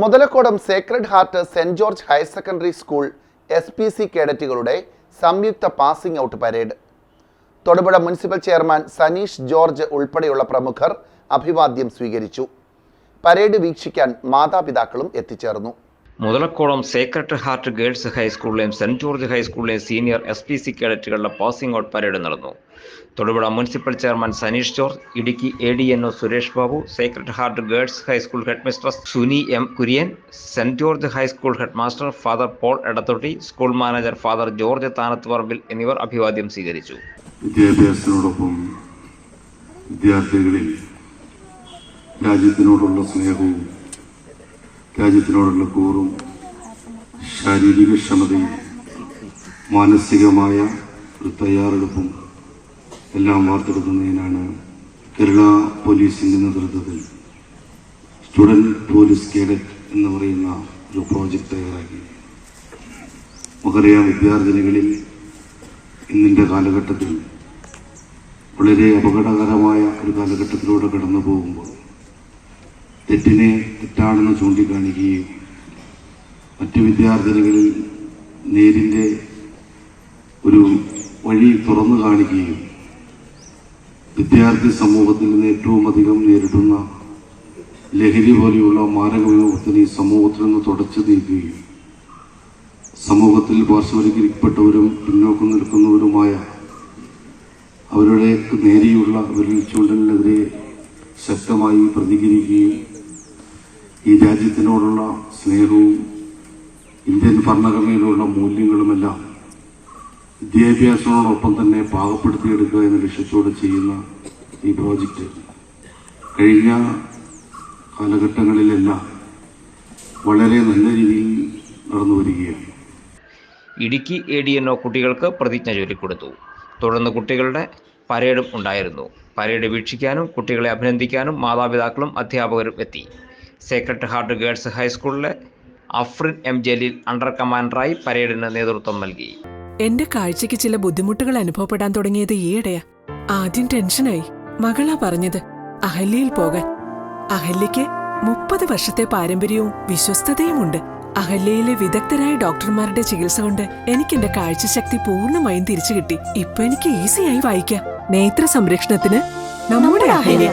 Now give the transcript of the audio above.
Muthalakodam sacred heart saint George higher secondary school S P C കേഡറ്റുകളുടെ സംയുക്ത passing out parade Thodupuzha municipal chairman Saneesh George ഉൾപ്പെടെയുള്ള പ്രമുഖർ അഭിവാദ്യം സ്വീകരിച്ചു. Parade വീക്ഷിക്കാൻ മാതാപിതാക്കളും എത്തിച്ചേർന്നു. മുതലക്കോളം സേക്രട്ട് ഹാർട്ട് ഗേൾസ് ഹൈസ്കൂളിലെയും സെന്റ് ജോർജ് ഹൈസ്കൂളിലെയും സീനിയർ എസ് പി സി കേഡറ്റുകളുടെ പാസിംഗ് ഔട്ട് പരേഡ് നടന്നു. Thodupuzha municipal chairman Saneesh George Idukki A D N O Suresh Babu sacred heart girls high school head mistress Suni M Kurian saint George high school head master father Paul Edathotty school manager father George Thanath Parambil എന്നിവർ അഭിവാദ്യം സ്വീകരിച്ചു. വിദ്യാഭ്യാസത്തിനോടൊപ്പം വിദ്യാർത്ഥികളിൽ രാജ്യത്തിനോടുള്ള സ്നേഹവും രാജ്യത്തിനോടുള്ള കൂറും ശാരീരിക ക്ഷമതയും മാനസികമായ ഒരു തയ്യാറെടുപ്പും എല്ലാം വാർത്തെടുക്കുന്നതിനാണ് കേരള പോലീസിന്റെ നേതൃത്വത്തിൽ സ്റ്റുഡന്റ് പോലീസ് കേഡറ്റ് എന്ന് പറയുന്ന ഒരു പ്രോജക്റ്റ് തയ്യാറാക്കി. നമുക്കറിയാം വിദ്യാർത്ഥിനികളിൽ ഇന്നിന്റെ കാലഘട്ടത്തിൽ വളരെ അപകടകരമായ ഒരു കാലഘട്ടത്തിലൂടെ കടന്നു പോകുമ്പോൾ തെറ്റിനെ തെറ്റാണെന്ന് ചൂണ്ടിക്കാണിക്കുകയും മറ്റു വിദ്യാർത്ഥിനികളിൽ നേരിന്റെ ഒരു വഴി തുറന്നു കാണിക്കുകയും വിദ്യാർത്ഥി സമൂഹത്തിൽ നിന്ന് ഏറ്റവും അധികം നേരിടുന്ന ലഹരി പോലെയുള്ള മാരക വിമുക്തിനെ ഈ സമൂഹത്തിൽ നിന്ന് തുടച്ചു നീക്കുകയും സമൂഹത്തിൽ പാർശ്വവൽക്കരിക്കപ്പെട്ടവരും പിന്നോക്കം നിൽക്കുന്നവരുമായ അവരുടെ നേരെയുള്ള വിരൽ ചൂണ്ടലിനെതിരെ ശക്തമായി പ്രതികരിക്കുകയും ഈ രാജ്യത്തിനോടുള്ള സ്നേഹവും ഇന്ത്യൻ ഭരണഘടനയിലുള്ള മൂല്യങ്ങളുമെല്ലാം വിദ്യാഭ്യാസത്തോടൊപ്പം തന്നെ പാകപ്പെടുത്തിയെടുക്കുക എന്ന ലക്ഷ്യത്തോടെ ചെയ്യുന്ന ഈ പ്രോജക്റ്റ്. കഴിഞ്ഞ കാലഘട്ടങ്ങളിലെല്ലാം വളരെ നല്ല രീതിയിൽ നടന്നു വരികയാണ് Idukki A D N O കുട്ടികൾക്ക് പ്രതിജ്ഞ ചൊല്ലിക്കൊടുത്തു. തുടർന്ന് കുട്ടികളുടെ പരേഡും ഉണ്ടായിരുന്നു. പരേഡ് വീക്ഷിക്കാനും കുട്ടികളെ അഭിനന്ദിക്കാനും മാതാപിതാക്കളും അധ്യാപകരും എത്തി. സേക്രട്ട് ഹാർട്ട് ഗേൾസ് ഹൈസ്കൂളിലെ അഫ്രിൻ എം ജലീൽ അണ്ടർ കമാൻഡറായി പരേഡിന് നേതൃത്വം നൽകി. എന്റെ കാഴ്ചയ്ക്ക് ചില ബുദ്ധിമുട്ടുകൾ അനുഭവപ്പെടാൻ തുടങ്ങിയത് ഈയിടെയാ. ആദ്യം ടെൻഷനായി. മകളാ പറഞ്ഞത് അഹല്യയിൽ പോകാൻ. അഹല്യയ്ക്ക് മുപ്പത് വർഷത്തെ പാരമ്പര്യവും വിശ്വസ്തതയുമുണ്ട്. അഹല്യയിലെ വിദഗ്ധരായ ഡോക്ടർമാരുടെ ചികിത്സ കൊണ്ട് എനിക്ക് എന്റെ കാഴ്ചശക്തി പൂർണമായും തിരിച്ചു കിട്ടി ഇപ്പൊ എനിക്ക് ഈസിയായി വായിക്കാം. നേത്ര സംരക്ഷണത്തിന് നമ്മുടെ Ahalya.